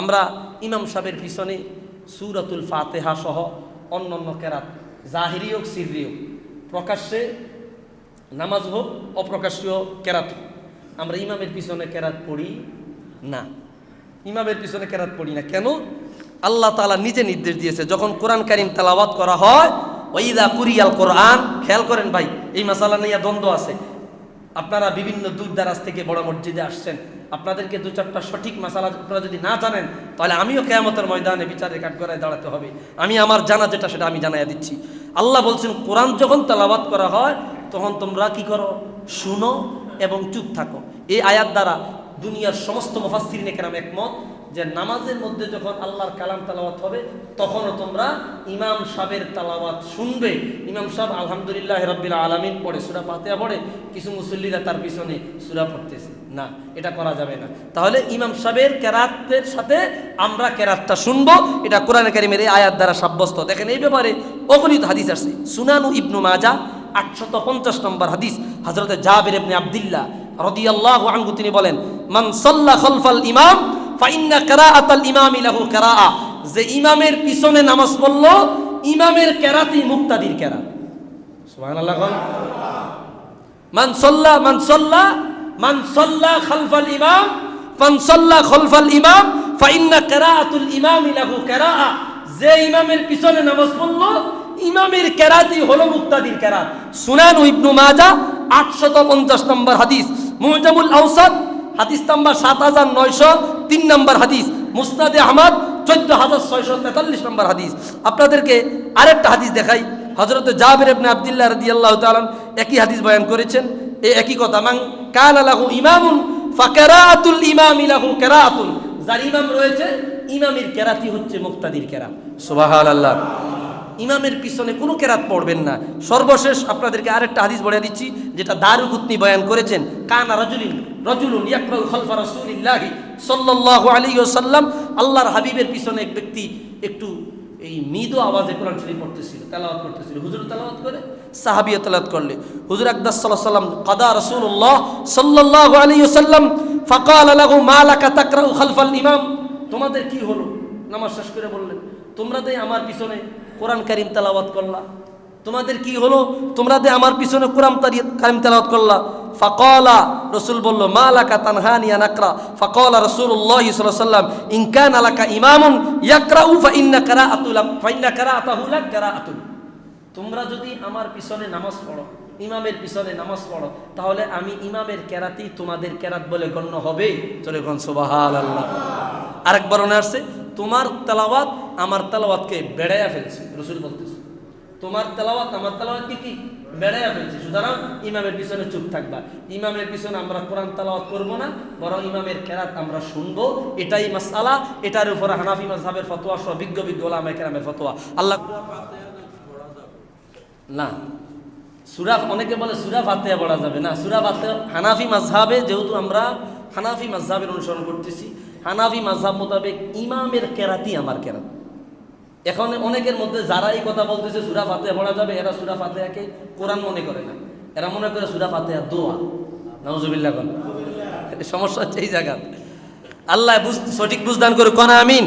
আমরা ইমাম সাহেবের পিছনে সুরাতুল ফাতেহা সহ অন্য অন্য কেরাত, জাহিরি হোক, সিররি হোক, প্রকাশ্যে নামাজ হোক, অপ্রকাশ্যীয় কেরাত আমরা ইমামের পিছনে কেরাত পড়ি না। ইমামের পিছনে কেরাত পড়ি না। কেন? আল্লাহ তাআলা নিজে নির্দেশ দিয়েছে, যখন কোরআন কারিম তেলাওয়াত করা হয় ওইদা কুরিয়াল কোরআন, খেয়াল করেন ভাই, এই মাসালা নিয়ে দ্বন্দ্ব আছে। আপনারা বিভিন্ন দূর দারাজ থেকে বড় মসজিদে আসছেন আপনাদেরকে দু চারটা সঠিক মাসালা আপনারা যদি না জানেন, তাহলে আমিও কেয়ামতের ময়দানে বিচারে কাঠগড়ায় দাঁড়াতে হবে। আমি আমার জানা যেটা, সেটা আমি জানাইয়া দিচ্ছি। আল্লাহ বলছেন, কোরআন যখন তালাবাদ করা হয়, তখন তোমরা কি করো? শুনো এবং চুপ থাকো। এই আয়াত দ্বারা দুনিয়ার সমস্ত মুফাসসিরিন কেরাম একমত। যে নামাজের মধ্যে যখন আল্লাহর কালাম তালাওয়াত হবে, তখনও তোমরা ইমাম সাহেবের তালাওয়াত শুনবে। ইমাম সাহেব আলহামদুলিল্লাহ রব্বিল আলামিন পড়ে, সুরা পাতিয়া পড়ে, কিছু মুসল্লিরা তার পিছনে সুরা পড়তেছে। না, এটা করা যাবে না। তাহলে ইমাম সাহেবের কেরাতের সাথে আমরা কেরাতটা শুনব। এটা কোরআন কারিমের এই আয়াত দ্বারা সাব্যস্ত। দেখেন এই ব্যাপারে অগণিত হাদিস আসছে সুনানু ইবনু মাজা আটশত পঞ্চাশ নম্বর হাদিস। হজরতে জাবির ইবনে আবদুল্লাহ রদিয়াল্লাহু আনহু তিনি বলেন, মান সাল্লা খলফাল ইমাম ফাইন্না কেরাআতাল ইমামি লাহু কেরাআ। যে ইমামের পিছনে নামাজ পড়ল, ইমামের কেরাতি মুক্তাদির কেরাত। সুবহানাল্লাহ কোন। মান সাল্লা মান সাল্লা মান সাল্লা খালফাল ইমাম, মান খলফাল ইমাম, ফাইন্না কেরাআতুল ইমামি লাহু কেরাআ। যে ইমামের পিছনে নামাজ পড়ল, ইমামের কেরাতি হলো মুক্তাদির কেরাত। সুনান ইবনু মাজা আটশত পঞ্চাশ নম্বর হাদিস। মুহজামুল আউসাদ হাদিস নাম্বার সাত হাজার নয়শো তিন নম্বর হাদিস। মুসনাদে আহমদ, চোদ্দ হাজার ছয়শো তেতাল্লিশ নম্বর হাদিস। আপনাদেরকে আরেকটা হাদিস দেখাই। হজরত জাবির ইবনে আবদুল্লাহ রাদিয়াল্লাহু তাআলা একই হাদিস বয়ান করেছেন। এই একই কথা, মান কান লাহু ইমামুন ফাকারাতুল ইমামি লাহু কেরাতুন। যার ইমাম রয়েছে, ইমামের কেরাতি হচ্ছে মুক্তাদির কেরাত। সুবহানাল্লাহ। ইমামের পিছনে কোনো কেরাত পড়বেন না। সর্বশেষ আপনাদেরকে আরেকটা হাদিস বলে দিচ্ছি, যেটা দারুকুতনি বয়ান করেছেন, কানা রাজুলিন, রজুলুন ইয়াকরাউ খালফা রাসূলিল্লাহি সাল্লাল্লাহু আলাইহি ওয়াসাল্লাম। আল্লাহর হাবিবের পিছনে এক ব্যক্তি একটু এই মৃদু আওয়াজে কোরআন শরীফ পড়তেছিল, তেলাওয়াত করতেছিল। হুজুর তেলাওয়াত করে সাহাবিয়া তেলাওয়াত করলে। হুজুর আকদাস সাল্লাল্লাহু ওয়াসাল্লাম, কাদা রাসূলুল্লাহ সাল্লাল্লাহু আলাইহি ওয়াসাল্লাম, ফাকাল লাহু মা লাকা তাকরাউ খালফাল ইমাম। তোমাদের কি হলো? নামাজ শেষ করে বললেন, তোমরা দে আমার পিছনে কোরআন কারিম তেলাওয়াত করলা। তোমাদের কি হলো? তোমরা দে আমার পিছনে কোরআন কারিম তেলাওয়াত করলা। ফাকালা, রসুল বলল, মা লাকা তানহানি আনাকরা ফাকালা রাসূলুল্লাহ সাল্লাল্লাহু আলাইহি ওয়াসাল্লাম, ইন কানা লাকা ইমামুন ইয়াকরাউ ফা ইন্না কারাআতুল ফা ইন্না কারাআতাহু লাক কারাআতুন। তোমরা যদি আমার পিছনে নামাজ পড়ো, ইমামের পিছনে নামাজ পড়ো, তাহলে আমি ইমামের কেরাতি তোমাদের কেরাত বলে গণ্য হবে। চলে কোন সুবাহাল আল্লাহ আরেক বর্ণনা আসছে, তোমার তেলাওয়াত আমার তালাওয়াতকে বেড়াইয়া ফেলছে, রসুল বলতেছে। তোমার তেলাওয়াত, আমার তেলাওয়াতকে কি কি? বেড়াইয়া ফেলছে। সুতরাং ইমামের পিছনে চুপ থাকবা। ইমামের পিছনে আমরা কোরআন তালাওয়াত করব না, বরং ইমামের কেরাত আমরা শুনব। এটাই মাসালা এটার উপরে হানাফি mazhabের ফতোয়া সহ বিজ্ঞ বিজ্ঞ ওলামায়ে কেরামের ফতোয়া। আল্লাহ না, সুরা অনেকে বলে সুরা ফাতেহা পড়া যাবে না। সুরা ফাতেহা, হানাফি মাঝহাবে যেহেতু আমরা হানাফি মাঝহাবের অনুসরণ করতেছি, হানাফি মাঝহাব মোতাবেক ইমামের কেরাতি আমার কেরাত। এখন অনেকের মধ্যে যারা এই কথা বলতেছে, সুরা ফাতে পড়া যাবে, এরা সুরা ফাতেহাকে কোরআন মনে করে না। এরা মনে করে সুরা ফাতেহা দোয়া। নজুবিল্লা সমস্যা হচ্ছে এই জায়গা আল্লাহ বুঝ সঠিক বুঝদান করে কনা আমিন।